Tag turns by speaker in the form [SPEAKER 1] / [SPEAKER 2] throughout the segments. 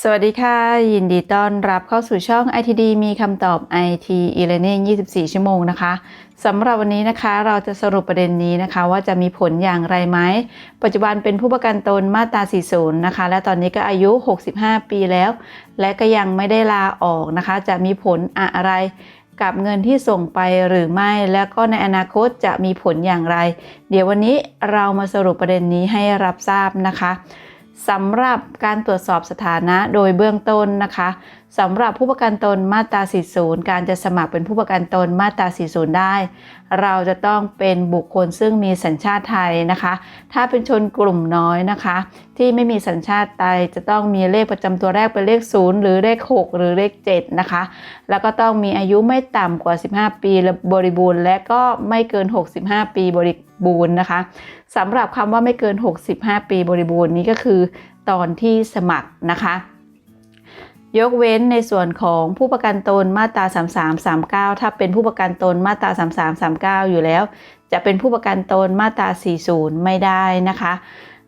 [SPEAKER 1] สวัสดีค่ะ ยินดีต้อนรับเข้าสู่ช่อง ITD มีคำตอบ IT e-learning 24 ชั่วโมงนะคะสำหรับวันนี้นะคะเราจะสรุปประเด็นนี้นะคะ ว่าจะมีผลอย่างไรไหม ปัจจุบันเป็นผู้ประกันตนมาตรา 40 นะคะ และตอนนี้ก็อายุ 65 ปีแล้ว และก็ยังไม่ได้ลาออกนะคะ จะมีผลอะไรกับเงินที่ส่งไปหรือไม่ แล้วก็ในอนาคตจะมีผลอย่างไร เดี๋ยววันนี้เรามาสรุปประเด็นนี้ให้รับทราบนะคะ สำหรับการตรวจสอบสถานะโดยเบื้องต้นนะคะ สำหรับผู้ประกันตนมาตรา 40 การจะสมัครเป็นผู้ประกันตนมาตรา 40 ได้ เราจะต้องเป็นบุคคลซึ่งมีสัญชาติไทยนะคะ ถ้าเป็นชนกลุ่มน้อยนะคะ ที่ไม่มีสัญชาติไทยจะต้องมีเลขประจำตัวแรกเป็นเลข 0 หรือเลข 6 หรือเลข 7 นะคะ แล้วก็ต้องมีอายุไม่ต่ำกว่า 15 ปีบริบูรณ์ และก็ไม่เกิน 65 ปีบริบูรณ์นะคะสำหรับคำว่าไม่เกิน 65 ปีบริบูรณ์นี้ก็คือ ตอนที่สมัครนะคะ ยกเว้นในส่วนของผู้ประกันตนมาตรา 3339 ถ้าเป็นผู้ประกันตนมาตรา 3339 อยู่แล้ว จะเป็นผู้ประกันตนมาตรา 40 ไม่ได้นะคะ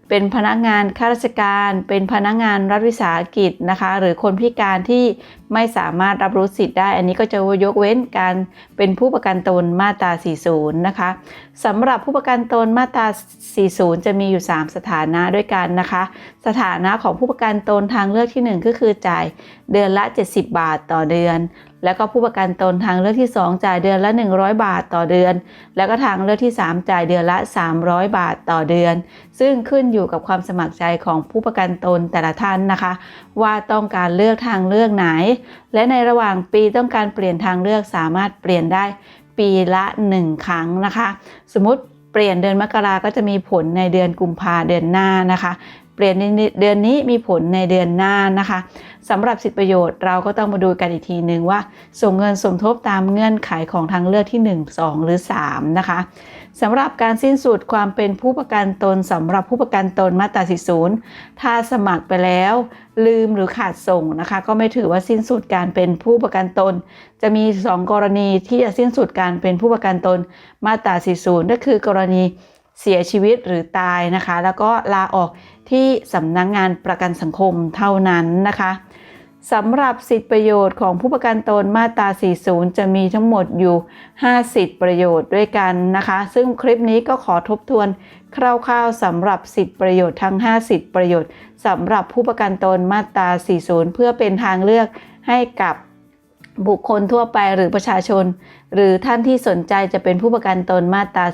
[SPEAKER 1] เป็นพนักงานข้าราชการ เป็นพนักงานรัฐวิสาหกิจนะคะ หรือคนพิการที่ไม่สามารถรับรู้สิทธิ์ได้ อันนี้ก็จะยกเว้นการเป็นผู้ประกันตนมาตรา 40 นะคะสำหรับผู้ประกันตนมาตรา 40 จะมีอยู่ 3 สถานะด้วยกันนะคะ สถานะของผู้ประกันตนทางเลือกที่ 1 ก็คือจ่ายเดือนละ 70 บาทต่อเดือน แล้วก็ผู้ประกันตนทางเลือกที่ 2 จ่ายเดือนละ 100 บาทต่อเดือน แล้วก็ทางเลือกที่ 3 จ่ายเดือนละ 300 บาทต่อเดือน ซึ่งขึ้นอยู่กับความสมัครใจของผู้ประกันตนแต่ละท่านนะคะ ว่าต้องการเลือกทางเลือกไหน และในระหว่างปีต้องการเปลี่ยนทางเลือกสามารถเปลี่ยนได้ปีละ 1 ครั้งนะคะ สมมติเปลี่ยนเดือนมกราก็จะมีผลในเดือนกุมภาเดือนหน้านะคะ เปลี่ยนในเดือนนี้มีผลในเดือนหน้านะคะ สำหรับสิทธิประโยชน์เราก็ต้องมาดูกันอีกทีหนึ่งว่า ส่งเงินสมทบตามเงื่อนไขของทางเลือกที่ 1 2 หรือ 3 นะคะสำหรับการสิ้นสุดความเป็นผู้ประกันตนสำหรับผู้ประกันตนมาตรา40ถ้าสมัครไปแล้ว ลืมหรือขาดส่งนะคะ ก็ไม่ถือว่าสิ้นสุดการเป็นผู้ประกันตน จะมี 2 กรณีที่จะสิ้นสุดการเป็นผู้ประกันตนมาตรา40ก็คือกรณีเสียชีวิตหรือตายนะคะ แล้วก็ลาออกที่สำนักงงานประกันสังคมเท่านั้นนะคะ สำหรับสิทธิประโยชน์ของผู้ประกันตนมาตรา 40 จะมีทั้งหมดอยู่ 5 สิทธิประโยชน์ด้วยกันนะคะ ซึ่งคลิปนี้ก็ขอทบทวนคร่าวๆสำหรับสิทธิประโยชน์ทั้ง 5 สิทธิประโยชน์สำหรับผู้ประกันตนมาตรา 40 เพื่อเป็นทางเลือกให้กับบุคคลทั่วไปหรือประชาชน หรือท่านที่สนใจจะเป็นผู้ประกันตนมาตรา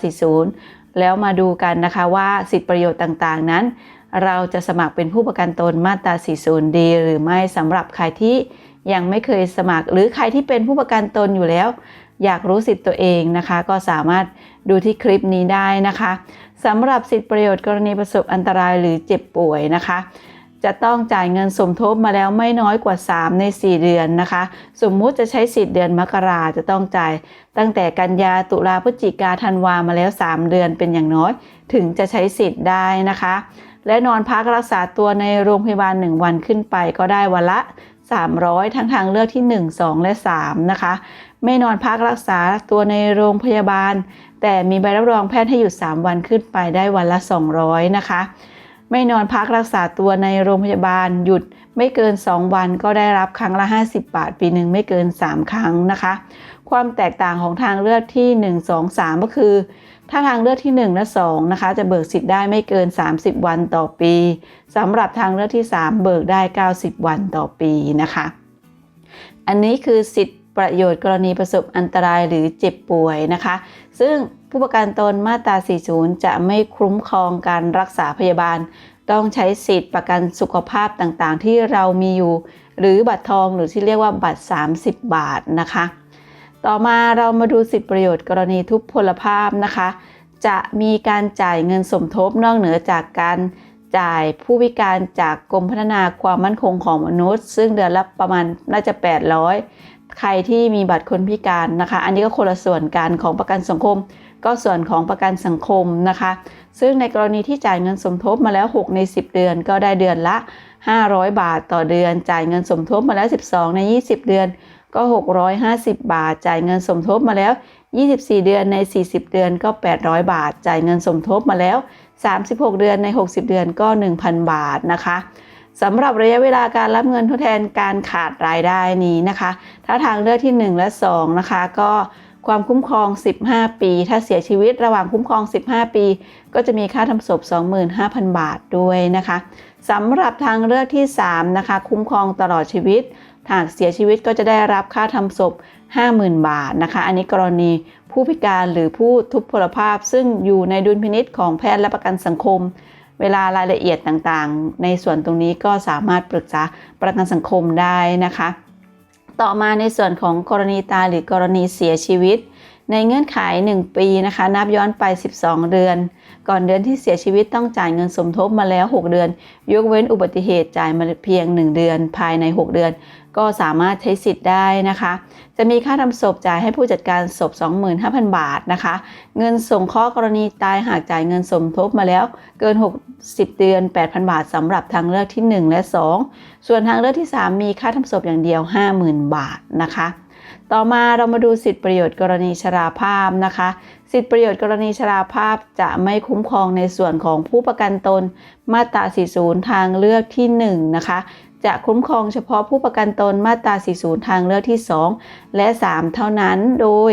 [SPEAKER 1] 40 แล้วมาดูกันนะคะว่าสิทธิประโยชน์ต่างๆนั้น เราจะสมัครเป็นผู้ประกันตนมาตรา 40 ดีหรือไม่สำหรับใครที่ยังไม่เคยสมัคร หรือใครที่เป็นผู้ประกันตนอยู่แล้ว อยากรู้สิทธิ์ตัวเองนะคะ ก็สามารถดูที่คลิปนี้ได้นะคะสำหรับสิทธิประโยชน์กรณีประสบอันตรายหรือเจ็บป่วยนะคะจะต้องจ่ายเงินสมทบมาแล้วไม่น้อยกว่า 3 ใน 4 เดือนนะคะ สมมุติจะใช้สิทธิ์เดือนมกราจะต้องจ่ายตั้งแต่กันยาตุลาพฤศจิกาธันวามาแล้ว 3 เดือนเป็นอย่างน้อย ถึงจะใช้สิทธิ์ได้นะคะ และนอนพักรักษาตัวในโรงพยาบาล 1 วันขึ้นไปก็ได้วันละ 300 ทั้งทางเลือกที่ 1 2 และ 3 นะคะ ไม่นอนพักรักษาตัวในโรงพยาบาล แต่มีใบรับรองแพทย์ให้หยุด 3 วันขึ้นไปได้วันละ 200 นะคะ ไม่นอนพักรักษาตัวในโรงพยาบาลหยุด ไม่เกิน 2 วันก็ได้รับครั้งละ 50 บาท ปีหนึ่งไม่เกิน 3 ครั้งนะคะ ความแตกต่างของทางเลือกที่ 1 2 3 ก็คือ ถ้าทางเลือกที่ 1 และ 2 นะคะ จะเบิกสิทธิ์ได้ไม่เกิน 30 วันต่อปีสำหรับทางเลือกที่ 3 เบิกได้ 90 วันต่อปีนะคะ อันนี้คือสิทธิประโยชน์กรณีประสบอันตรายหรือเจ็บป่วยนะคะ ซึ่งผู้ประกันตนมาตรา 40 จะไม่คุ้มครองการรักษาพยาบาล ต้องใช้สิทธิ์ประกันสุขภาพต่างๆ ที่เรามีอยู่ หรือบัตรทองหรือที่เรียกว่าบัตร 30 บาทนะคะ ต่อมาเรามาดูสิทธิประโยชน์กรณีทุพพลภาพนะคะ จะมีการจ่ายเงินสมทบนอกเหนือจากการจ่ายผู้พิการจากกรมพัฒนาความมั่นคงของมนุษย์ ซึ่งเดือนละประมาณน่าจะ 800 ใครที่มีบัตรคนพิการนะคะ อันนี้ก็คนละส่วนกันของประกันสังคม ก็ส่วนของประกันสังคมนะคะ ซึ่งในกรณีที่จ่ายเงินสมทบมาแล้ว 6 ใน 10 เดือน ก็ได้เดือนละ 500 บาทต่อเดือน จ่ายเงินสมทบมาแล้ว 12 ใน 20 เดือน ก็ 650 บาท จ่ายเงินสมทบมาแล้ว 24 เดือนใน 40 เดือนก็ 800 บาท จ่ายเงินสมทบมาแล้ว 36 เดือนใน 60 เดือนก็ 1,000 บาทนะคะสำหรับระยะเวลาการรับเงินทดแทนการขาดรายได้นี้นะคะ ถ้าทางเลือกที่ 1 และ 2 นะคะ ก็ ความคุ้มครอง 15 ปี ถ้าเสียชีวิตระหว่างคุ้มครอง 15 ปี ก็จะมีค่าทำศพ 25,000 บาทด้วยนะคะสำหรับทางเลือกที่ 3 นะคะ คุ้มครองตลอดชีวิต หากเสียชีวิตก็จะได้รับค่าทำศพ 50,000 บาทนะคะ อันนี้กรณีผู้พิการหรือผู้ทุพพลภาพ ซึ่งอยู่ในดุลพินิษของแพทย์และประกันสังคม เวลารายละเอียดต่างๆ ในส่วนตรงนี้ก็สามารถปรึกษาประกันสังคมได้นะคะ ต่อมาในส่วนของกรณีตายหรือกรณีเสียชีวิต ในเงื่อนไข 1 ปีนะคะ นับย้อนไป 12 เดือน ก่อนเดือนที่เสียชีวิตต้องจ่ายเงินสมทบมาแล้ว 6 เดือน ยกเว้นอุบัติเหตุจ่ายมาเพียง 1 เดือน ภายใน 6 เดือน ก็สามารถใช้สิทธิ์ได้นะคะ จะมีค่าทำศพจ่ายให้ผู้จัดการศพ 25,000 บาทนะคะ เงินสงเคราะห์กรณีตายหากจ่ายเงินสมทบมาแล้วเกิน 60 เดือน 8,000 บาทสำหรับทางเลือกที่ 1 และ 2 ส่วนทางเลือกที่ 3 มีค่าทำศพอย่างเดียว 50,000 บาทนะคะต่อมาเรามาดูสิทธิประโยชน์กรณีชราภาพนะคะ สิทธิประโยชน์กรณีชราภาพจะไม่คุ้มครองในส่วนของผู้ประกันตนมาตรา 40 ทางเลือกที่ 1 นะคะ จะคุ้มครองเฉพาะผู้ประกันตนมาตรา 40 ทางเลือกที่ 2 และ 3 เท่านั้น โดย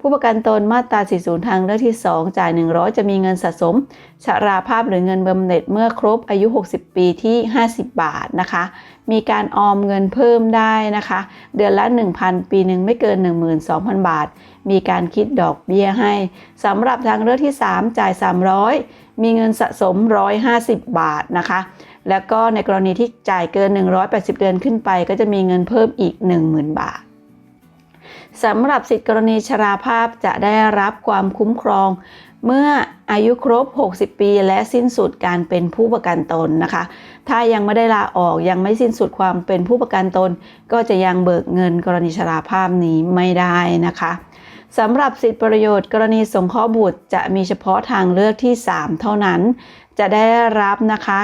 [SPEAKER 1] ผู้ประกันตนมาตรา 40 ทางเลือกที่ 2 จ่าย 100 จะมีเงินสะสมชราภาพหรือเงินบำเหน็จเมื่อครบอายุ 60 ปีที่ 50 บาทนะคะ มีการออมเงินเพิ่มได้นะคะ เดือนละ 1,000 ปีหนึ่งไม่เกิน 12,000 บาท มีการคิดดอกเบี้ยให้สำหรับทางเลือกที่ 3 จ่าย 300 มีเงินสะสม 150 บาทนะคะ แล้วก็ในกรณีที่จ่ายเกิน 180 เดือนขึ้นไป ก็จะมีเงินเพิ่มอีก 10,000 บาทสำหรับสิทธิกรณีชราภาพจะได้รับความคุ้มครอง เมื่ออายุครบ 60 ปี และสิ้นสุดการเป็นผู้ประกันตนนะคะ ถ้ายังไม่ได้ลาออกยังไม่สิ้นสุดความเป็นผู้ประกันตน ก็จะยังเบิกเงินกรณีชราภาพนี้ไม่ได้นะคะสำหรับสิทธิประโยชน์กรณีสงเคราะห์บุตรจะมีเฉพาะทางเลือกที่ 3 เท่านั้น จะได้รับนะคะ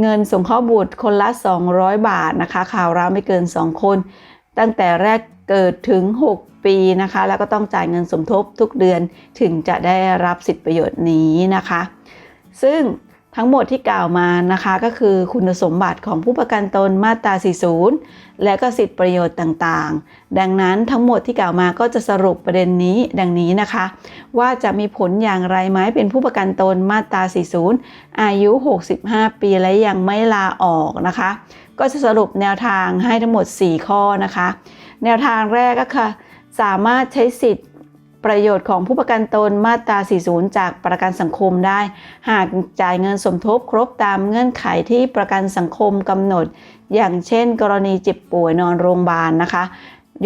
[SPEAKER 1] เงินสงเคราะห์บุตรคนละ 200 บาทนะคะ ข่าวร้าวไม่เกิน 2 คน ตั้งแต่แรกเกิดถึง 6 ปีนะคะ แล้วก็ต้องจ่ายเงินสมทบทุกเดือนถึงจะได้รับสิทธิประโยชน์นี้นะคะ ซึ่ง ทั้งหมดที่กล่าวมานะคะก็คือคุณสมบัติของผู้ประกันตนมาตรา 40 และก็สิทธิประโยชน์ต่างๆ ดังนั้นทั้งหมดที่กล่าวมาก็จะสรุปประเด็นนี้ดังนี้นะคะ ว่าจะมีผลอย่างไรไหมเป็นผู้ประกันตนมาตรา 40 อายุ 65 ปีและยังไม่ลาออกนะคะ ก็จะสรุปแนวทางให้ทั้งหมด 4 ข้อนะคะ แนวทางแรกก็คือสามารถใช้สิทธิ์ ประโยชน์ของผู้ประกันตนมาตรา 40 จากประกันสังคมได้ หากจ่ายเงินสมทบครบตามเงื่อนไขที่ประกันสังคมกำหนด อย่างเช่น กรณีเจ็บป่วยนอนโรงพยาบาลนะคะ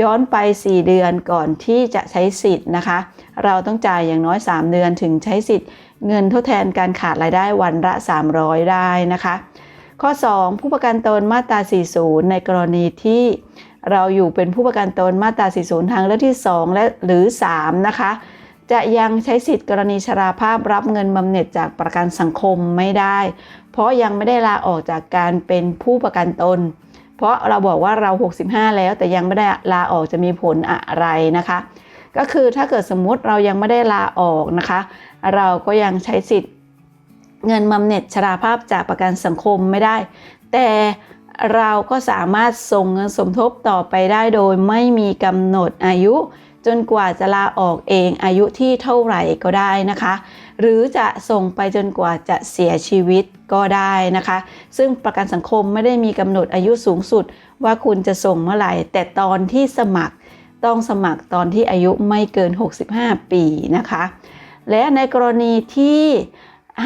[SPEAKER 1] ย้อนไป 4 เดือนก่อนที่จะใช้สิทธิ์นะคะ เราต้องจ่ายอย่างน้อย 3 เดือนถึงใช้สิทธิ์ เงินทดแทนการขาดรายได้วันละ 300 ได้นะคะ ข้อ 2 ผู้ประกันตนมาตรา 40 ในกรณีที่ เราอยู่เป็นผู้ประกันตนมาตรา 40 ทางเลือกที่ 2 และหรือ 3 นะคะ จะยังใช้สิทธิ์กรณีชราภาพรับเงินบำเหน็จจากประกันสังคมไม่ได้ เพราะยังไม่ได้ลาออกจากการเป็นผู้ประกันตน เพราะเราบอกว่าเรา 65 แล้วแต่ยังไม่ได้ลาออกจะมีผลอะไรนะคะ ก็คือถ้าเกิดสมมุติเรายังไม่ได้ลาออกนะคะ เราก็ยังใช้สิทธิ์เงินบำเหน็จชราภาพจากประกันสังคมไม่ได้ แต่ เราก็สามารถส่งเงินสมทบต่อไปได้โดยไม่มีกำหนดอายุ จนกว่าจะลาออกเองอายุที่เท่าไหร่ก็ได้นะคะ หรือจะส่งไปจนกว่าจะเสียชีวิตก็ได้นะคะ ซึ่งประกันสังคมไม่ได้มีกำหนดอายุสูงสุด ว่าคุณจะส่งเมื่อไหร่ แต่ตอนที่สมัครต้องสมัครตอนที่อายุไม่เกิน 65 ปีนะคะ และในกรณีที่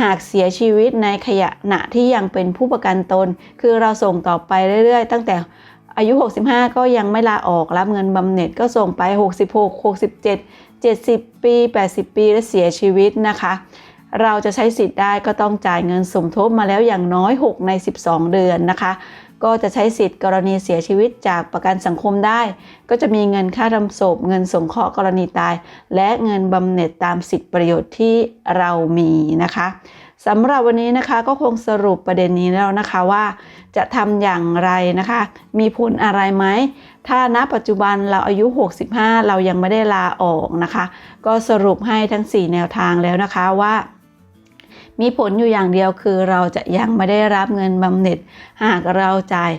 [SPEAKER 1] หากเสียชีวิตในขณะที่ยังเป็นผู้ประกันตน คือเราส่งต่อไปเรื่อยๆ ตั้งแต่อายุ 65 ก็ยังไม่ลาออกรับเงินบำเหน็จก็ส่งไป 66 67 70 ปี 80 ปีและเสียชีวิตนะคะ เราจะใช้สิทธิ์ได้ก็ต้องจ่ายเงินสมทบมาแล้วอย่างน้อย 6 ใน 12 เดือนนะคะ ก็จะใช้สิทธิ์กรณีเสียชีวิตจากประกันสังคมได้ ก็จะมีเงินค่าทำศพ เงินสงเคราะห์กรณีตาย และเงินบำเหน็จตามสิทธิประโยชน์ที่เรามีนะคะสำหรับวันนี้นะคะก็คงสรุปประเด็นนี้แล้วนะคะว่าจะทำอย่างไรนะคะ มีผลอะไรไหม ถ้าณปัจจุบันเราอายุ 65 เรายังไม่ได้ลาออกนะคะ ก็สรุปให้ทั้ง 4 แนวทางแล้วนะคะว่า มีผลอยู่อย่างเดียวคือเราจะยังไม่ได้รับเงินบำเหน็จ หากเราจ่าย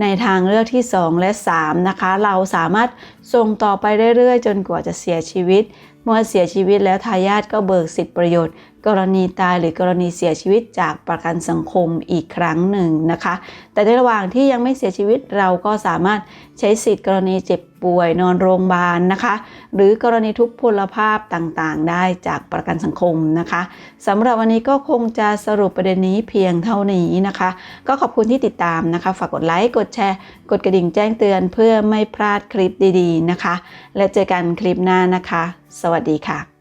[SPEAKER 1] ในทางเลือกที่ 2 และ 3 นะคะ เราสามารถส่งต่อไปเรื่อยๆ จนกว่าจะเสียชีวิต เมื่อเสียชีวิตแล้วทายาทก็เบิกสิทธิประโยชน์ กรณีตายหรือกรณีเสียชีวิตจากประกันสังคมอีกครั้งหนึ่งนะคะ แต่ในระหว่างที่ยังไม่เสียชีวิตเราก็สามารถใช้สิทธิ์กรณีเจ็บป่วยนอนโรงพยาบาลนะคะ หรือกรณีทุกพลภาพต่างๆ ได้จากประกันสังคมนะคะสำหรับวันนี้ก็คงจะสรุปประเด็นนี้เพียงเท่านี้นะคะ ก็ขอบคุณที่ติดตามนะคะ ฝากกดไลค์ กดแชร์ กดกระดิ่งแจ้งเตือนเพื่อไม่พลาดคลิปดีๆนะคะ และเจอกันคลิปหน้านะคะ สวัสดีค่ะ